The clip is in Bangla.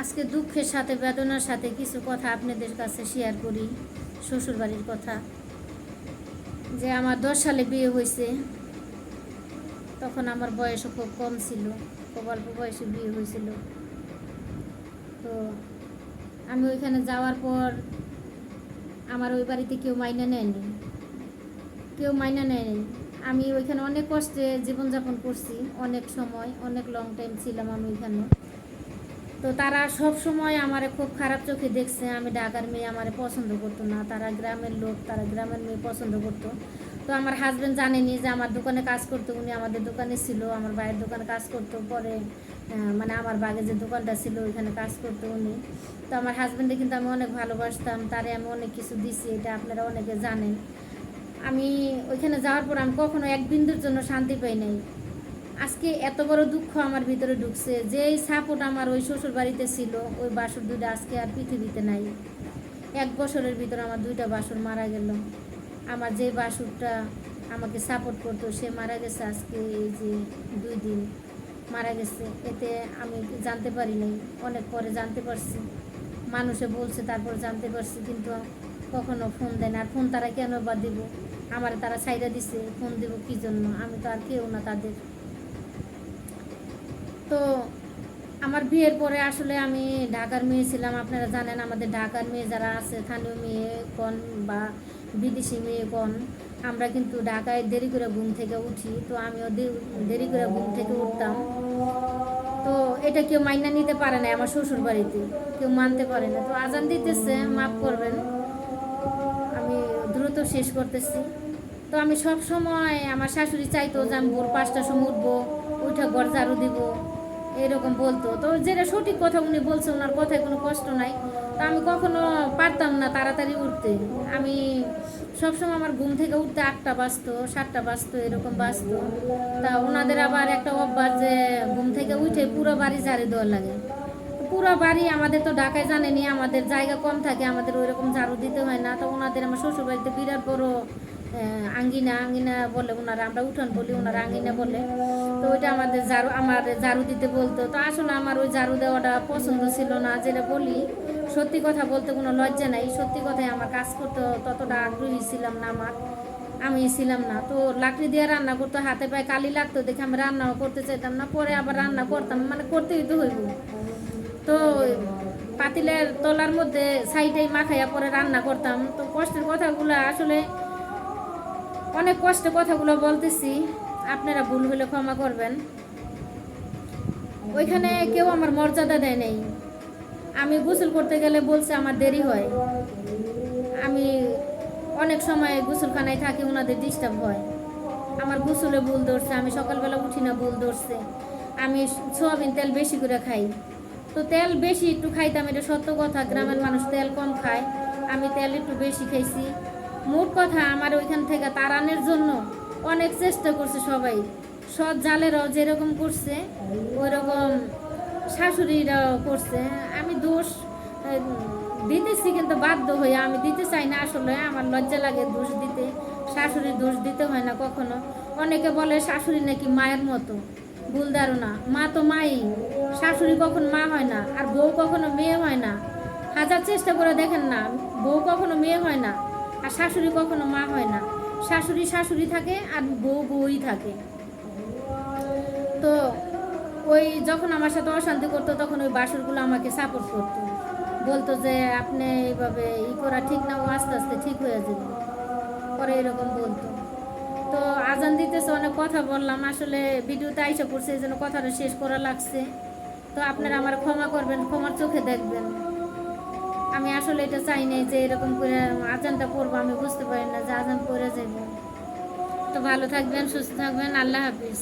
আজকে দুঃখের সাথে, বেদনার সাথে কিছু কথা আপনাদের কাছে শেয়ার করি, শ্বশুরবাড়ির কথা। যে আমার দশ সালে বিয়ে হয়েছে, তখন আমার বয়সও খুব কম ছিল, খুব অল্প বয়সে বিয়ে হয়েছিল। তো আমি ওইখানে যাওয়ার পর আমার ওই বাড়িতে কেউ মাইনা নেয়নি। কেউ মাইনা নেয়নি। আমি ওইখানে অনেক কষ্টে জীবনযাপন করছি, অনেক সময়, অনেক লং টাইম ছিলাম আমি ওইখানে। তো তারা সব সময় আমারে খুব খারাপ চোখে দেখছে, আমি ঢাকার মেয়ে আমারে পছন্দ করতো না, তারা গ্রামের লোক, তারা গ্রামের মেয়ে পছন্দ করতো। তো আমার হাজব্যান্ড জানেনি যে আমার দোকানে কাজ করতো, উনি আমাদের দোকানে ছিল, আমার ভাইয়ের দোকানে কাজ করতো, পরে মানে আমার বাগে যে দোকানটা ছিল, ওইখানে কাজ করতো উনি। তো আমার হাজব্যান্ডে কিন্তু আমি অনেক ভালোবাসতাম, তারে আমি অনেক কিছু দিছি, এটা আপনারা অনেকে জানেন। আমি ওইখানে যাওয়ার পর আমি কখনো এক বিন্দুর জন্য শান্তি পাই নাই। আজকে এত বড় দুঃখ আমার ভিতরে ঢুকছে। যেই সাপোর্ট আমার ওই শ্বশুর বাড়িতে ছিল, ওই বাসর দুইটা আজকে আর পৃথিবীতে নাই। এক বছরের ভিতরে আমার দুইটা বাসর মারা গেল। আমার যে বাসুরটা আমাকে সাপোর্ট করতো, সে মারা গেছে আজকে এই যে দুই দিন। মারা গেছে। এতে আমি জানতে পারি নাই। অনেক পরে জানতে পারছি। মানুষে বলছে, তারপর জানতে পারছি, কিন্তু কখনো ফোন দেয় না। আর ফোন তারা কেন বা দেবো? আমার তারা সাইডা দিছে। ফোন দিব কী জন্য? আমি তো আর কেউ না তাদের। তো আমার বিয়ের পরে আসলে আমি ঢাকার মেয়ে ছিলাম। আপনারা জানেন আমাদের ঢাকার মেয়ে যারা আছে, স্থানীয় মেয়ে কন বা বিদেশি মেয়ে কন, আমরা কিন্তু ঢাকায় দেরি করে ঘুম থেকে উঠি। তো আমিও দেরি করে ঘুম থেকে উঠতাম। তো এটা কেউ মাইনা নিতে পারে না আমার শ্বশুর বাড়িতে কেউ মানতে পারে না। তো আজান দিতেছে, মাফ করবেন। আমি দ্রুত শেষ করতেছি। তো আমি সব সময় আমার শাশুড়ি চাইতো যে আমি ভোর পাঁচটার সময় উঠবো, উঠে ঘর ঝাড়ু দিব। এরকম বলতো। তো যেটা সঠিক কথা উনি বলছে, ওনার কথায় কোনো কষ্ট নাই। তো আমি কখনো পারতাম না তাড়াতাড়ি উঠতে। আমি সবসময় আমার ঘুম থেকে উঠতে আটটা বাজতো, সাতটা বাজতো, এরকম বাজতো। তা ওনাদের আবার একটা অভ্যাস যে ঘুম থেকে উঠে পুরো বাড়ি ঝাড়ু দেওয়ার লাগে। পুরো বাড়ি আমাদের তো ঢাকায় জানেনি আমাদের জায়গা কম থাকে, আমাদের ওই রকম ঝাড়ু দিতে হয় না। তো ওনাদের আমার শ্বশুর বাড়িতে বিরাট বড় আঙ্গিনা আঙ্গিনা বলে ওনারা আমরা উঠান বলি ওনারা আঙ্গিনা বলে। তো ওইটা আমাদের ঝাড়ু আমার ঝাড়ু দিতে বলতো। তো আসলে আমার ওই ঝাড়ু দেওয়াটা পছন্দ ছিল না, যেটা বলি, সত্যি কথা বলতে কোনো লজ্জা নাই। সত্যি কথাই আমার কাজ করতে ততটা আগ্রহী ছিলাম না আমার, আমি ছিলাম না। তো লাকড়ি দিয়ে রান্না করতে, হাতে পায়ে কালি লাগতো দেখে আমি রান্নাও করতে চাইতাম না, পরে আবার রান্না করতাম মানে করতেই তো হইব। তো পাতিলের তলার মধ্যে সাইডেই মাখাইয়া পরে রান্না করতাম। তো কষ্টের কথাগুলো আসলে অনেক কষ্টে কথাগুলো বলতেছি। আপনারা ভুল হলে ক্ষমা করবেন। ওইখানে কেউ আমার মর্যাদা দেয় নাই। আমি গোসল করতে গেলে বলছে আমার দেরি হয়। আমি অনেক সময় গোসলখানায় থাকি ওনাদের ডিস্টার্ব হয়। আমার গোসলে ভুল ধরছে, আমি সকালবেলা উঠি না, ভুল ধরছে। আমি সোয়াবিন তেল বেশি করে খাই। তো তেল বেশি একটু খাইতাম, এটা সত্য কথা। গ্রামের মানুষ তেল কম খায়, আমি তেল একটু বেশি খাইছি। মোট কথা আমার ওইখান থেকে তাড়ানোর জন্য অনেক চেষ্টা করছে সবাই। সৎ জালেরাও যেরকম করছে ওই রকম শাশুড়িরাও করছে। আমি দোষ দিতেছি কিন্তু বাধ্য হয়ে। আমি দিতে চাই না আসলে, আমার লজ্জা লাগে দোষ দিতে। শাশুড়ির দোষ দিতে হয় না কখনো। অনেকে বলে শাশুড়ি নাকি মায়ের মতো। ভুল ধারণা। মা তো মাই। শাশুড়ি কখন মা হয় না, আর বউ কখনো মেয়ে হয় না। হাজার চেষ্টা করে দেখেন না, বউ কখনো মেয়ে হয় না। আর শাশুড়ি কখনো মা হয় না। শাশুড়ি শাশুড়ি থাকে আর বউ বউই থাকে। তো ওই যখন আমার সাথে অশান্তি করতো, তখন ওই বাসরগুলো আমাকে সাপোর্ট করতো। বলতো যে, আপনি এইভাবে ই করা ঠিক না, ও আস্তে আস্তে ঠিক হয়ে যাবে। পরে এরকম বলতো। তো আজান দিতেছে, অনেক কথা বললাম। আসলে ভিডিওতে আইসা পড়ছে, এই জন্য কথাটা শেষ করা লাগছে। তো আপনারা আমার ক্ষমা করবেন, ক্ষমার চোখে দেখবেন। আমি আসলে এটা চাই নাই যে এরকম করে আজানটা পড়ব, আমি বুঝতে পারি না যে আজান পড়ে যাব তো ভালো থাকবেন, সুস্থ থাকবেন, আল্লাহ হাফিজ।